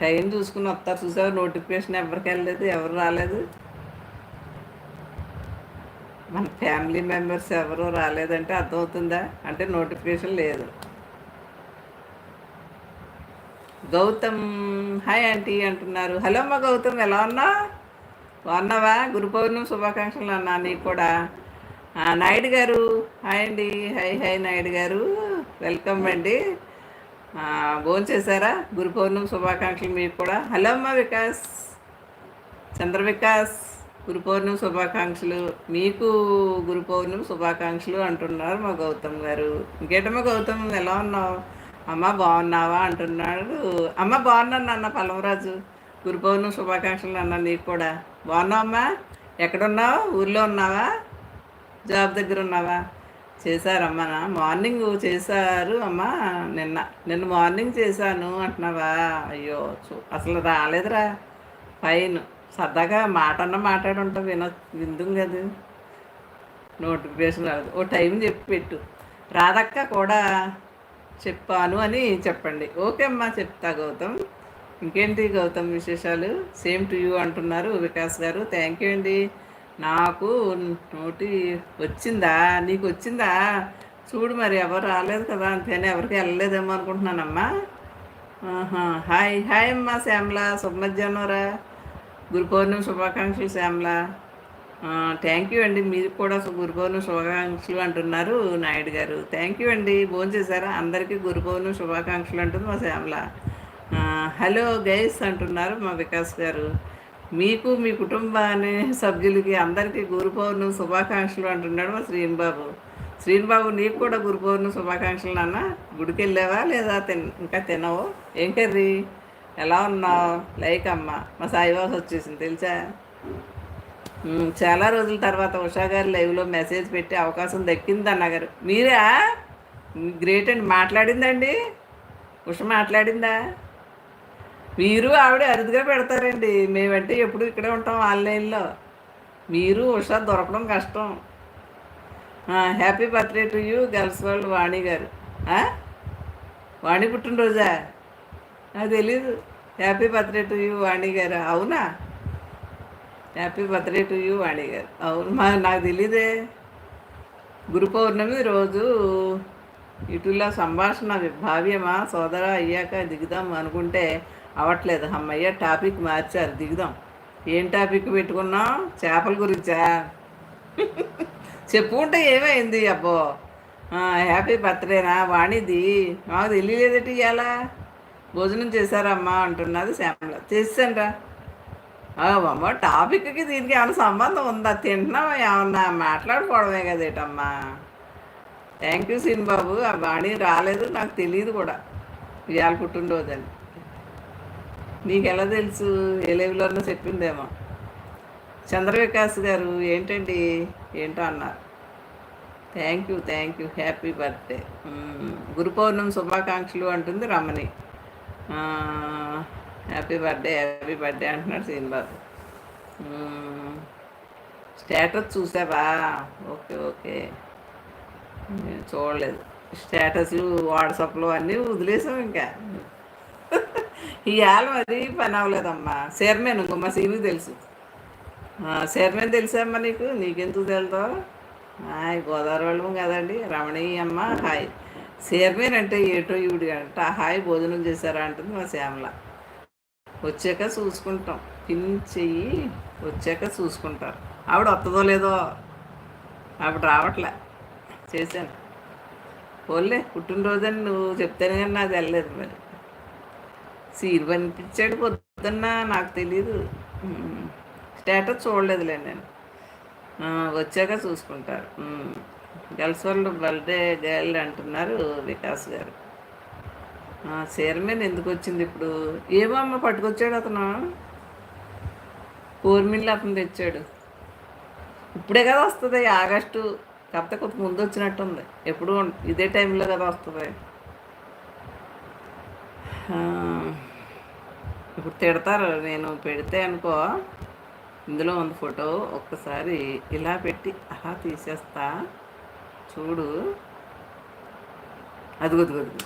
Time చూసుకుని వస్తారు చూసావు? నోటిఫికేషన్ ఎవరికి వెళ్ళలేదు ఎవరు రాలేదు. మన ఫ్యామిలీ మెంబర్స్ ఎవరు రాలేదంటే అర్థమవుతుందా? అంటే నోటిఫికేషన్ లేదు. గౌతమ్ హాయ్ ఆంటీ అంటున్నారు. హలో అమ్మ గౌతమ్ ఎలా ఉన్నా బాగున్నావా? గురు పౌర్ణమి శుభాకాంక్షలు అన్నా నీకు కూడా. నాయుడు గారు హాయ్ అండి. హాయ్ హాయ్ నాయుడు గారు. వెల్కమ్ అండి. భోజనం చేశారా గురు పౌర్ణమి శుభాకాంక్షలు మీకు కూడా. హలో అమ్మ వికాస్. చంద్ర వికాస్ గురు పౌర్ణమి శుభాకాంక్షలు. మీకు గురు పౌర్ణమి శుభాకాంక్షలు అంటున్నారు మా గౌతమ్ గారు. ఇంకేటమ్మా గౌతమ్ ఎలా ఉన్నావు? అమ్మ బాగున్నావా అంటున్నాడు. అమ్మ బాగున్నాను నాన్న పలమరాజు. గురు పౌర్ణమి శుభాకాంక్షలు అన్న నీకు కూడా. బాగున్నావమ్మా? ఎక్కడున్నావు? ఊర్లో ఉన్నావా? జాబ్ దగ్గర ఉన్నావా? చేశారమ్మా మార్నింగ్ చేశారు అమ్మా నిన్న. నిన్న మార్నింగ్ చేశాను అంటున్నావా? అయ్యో అసలు రాలేదురా. ఫైన్. సరదాగా మాట అన్న మాట్లాడి ఉంటాం విన విందుం కదా. నోటిఫికేషన్ రాదు ఓ టైం చెప్పి పెట్టు. రాదక్క కూడా చెప్పాను అని చెప్పండి. ఓకే అమ్మా చెప్తా గౌతమ్. ఇంకేంటి గౌతమ్ విశేషాలు? సేమ్ టు యూ అంటున్నారు వికాస్ గారు. థ్యాంక్ యూ అండి. నాకు నోటి వచ్చిందా? నీకు వచ్చిందా? చూడు మరి ఎవరు రాలేదు కదా అంతేనే ఎవరికి వెళ్ళలేదేమో అనుకుంటున్నానమ్మా. హాయ్ హాయ్ అమ్మా శ్యామల. శుభమధ్యాహ్నరా గురు పౌర్ణమి శుభాకాంక్షలు శ్యామల. థ్యాంక్ యూ అండి. మీరు కూడా గురు పౌర్ణమి శుభాకాంక్షలు అంటున్నారు నాయుడు గారు. థ్యాంక్ యూ అండి. భోజనం చేశారా? అందరికీ గురు పౌర్ణమి శుభాకాంక్షలు అంటుంది మా శ్యామల. హలో గైస్ అంటున్నారు మా వికాస్ గారు. మీకు మీ కుటుంబాన్ని సభ్యులకి అందరికీ గురు పౌర్ణమి శుభాకాంక్షలు అంటున్నాడు మా శ్రీనిబాబు. శ్రీనిబాబు నీకు కూడా గురు పౌర్ణమి శుభాకాంక్షలు నాన్న. గుడికి వెళ్ళావా లేదా తిన్ ఇంకా తినవు? ఏం కర్రీ? ఎలా ఉన్నావు? లైక్ అమ్మ. మా సాయిబాబు వచ్చేసింది తెలుసా? చాలా రోజుల తర్వాత ఉషా గారు లైవ్లో మెసేజ్ పెట్టే అవకాశం దక్కింది అన్నగారు మీరా? గ్రేట్ అండి. మాట్లాడిందండి? ఉష మాట్లాడిందా? మీరు ఆవిడ అరుదుగా పెడతారండి. మేమంటే ఎప్పుడు ఇక్కడే ఉంటాం ఆన్లైన్లో. మీరు ఉషా దొరకడం కష్టం. Happy birthday to you girls world Vani garu. Vani పుట్టినరోజా? నాకు తెలీదు. Happy birthday to you Vani garu. అవునా? Happy birthday to you Vani garu. అవును మా నాకు తెలీదే. గురు పౌర్ణమి రోజు ఇటులా సంభాషణ భావ్యమా సోదర అయ్యాక దిగుదాం అనుకుంటే అవ్వట్లేదు అమ్మయ్య టాపిక్ మార్చారు. దిగుదాం. ఏం టాపిక్ పెట్టుకున్నాం చేపల గురించా? చెప్పు ఉంటే ఏమైంది అబ్బో? హ్యాపీ బర్త్డేనా? వాణిది. మాకు తెలియలేదటి ఇవాళ భోజనం చేశారమ్మా అంటున్నది శ్యామల. చేసానరా అమ్మ టాపిక్కి దీనికి ఏమైనా సంబంధం ఉందా? తింటున్నావా ఏమన్నా? మాట్లాడుకోవడమే కదేటమ్మా. థ్యాంక్ యూ సీన్ బాబు ఆ వాణి రాలేదు. నాకు తెలియదు కూడా. ఇవాళ పుట్టినరోజని. ఎలా తెలుసు? ఏ లెవెల్లో చెప్పిందేమో. చంద్రవికాస్ గారు ఏంటండి? ఏంటో అన్నారు. Thank you thank you happy birthday Guru Purnima శుభాకాంక్షలు అంటుంది Ramani. Happy birthday happy birthday అంటున్నాడు శ్రీనిబాబు స్టేటస్ చూసావా? Okay okay. చూడలేదు. స్టేటస్లు వాట్సాప్లో అన్నీ వదిలేసాం ఇంకా. ఇవాళ మరి పని అవ్వలేదమ్మా. చైర్మన్ ఇంకో మా సీవి తెలుసు. చైర్మన్ తెలుసమ్మా నీకు? నీకెందుకు తెలుతావు హాయ్ గోదావరి వాళ్ళం కదండి. రమణీయ అమ్మ హాయ్. చైర్మన్ అంటే ఏటో ఈవిడి అంట. హాయ్ భోజనం చేశారా అంటుంది మా శ్యామల. వచ్చాక చూసుకుంటాం. పిన్ చెయ్యి వచ్చాక చూసుకుంటారు. ఆవిడ వస్తుందో లేదో ఆవిడ రావట్లే. చేశాను. పోలే పుట్టినరోజని నువ్వు చెప్తేనే కానీ నాకు వెళ్ళలేదు మరి. సీరు పనిపించాడు పొద్దున్న నాకు తెలీదు. స్టేటస్ చూడలేదులే నేను. వచ్చాక చూసుకుంటారు గర్ల్స్ వాళ్ళు బర్త్డే గర్ల్ అంటున్నారు వికాస్ గారు. చైర్మన్ ఎందుకు వచ్చింది ఇప్పుడు? ఏమో అమ్మ పట్టుకొచ్చాడు అతను. ఊర్మిల్లు అతను తెచ్చాడు. ఇప్పుడే కదా వస్తుంది ఆగస్టు. కాకపోతే కొంత ముందు వచ్చినట్టుంది ఎప్పుడు ఇదే టైంలో కదా వస్తుంది. ఇప్పుడు తిడతారు. నేను పెడితే అనుకో ఇందులో ఉంది ఫోటో ఒక్కసారి ఇలా పెట్టి అలా తీసేస్తా. చూడు. అదిగొద్దుగొద్దు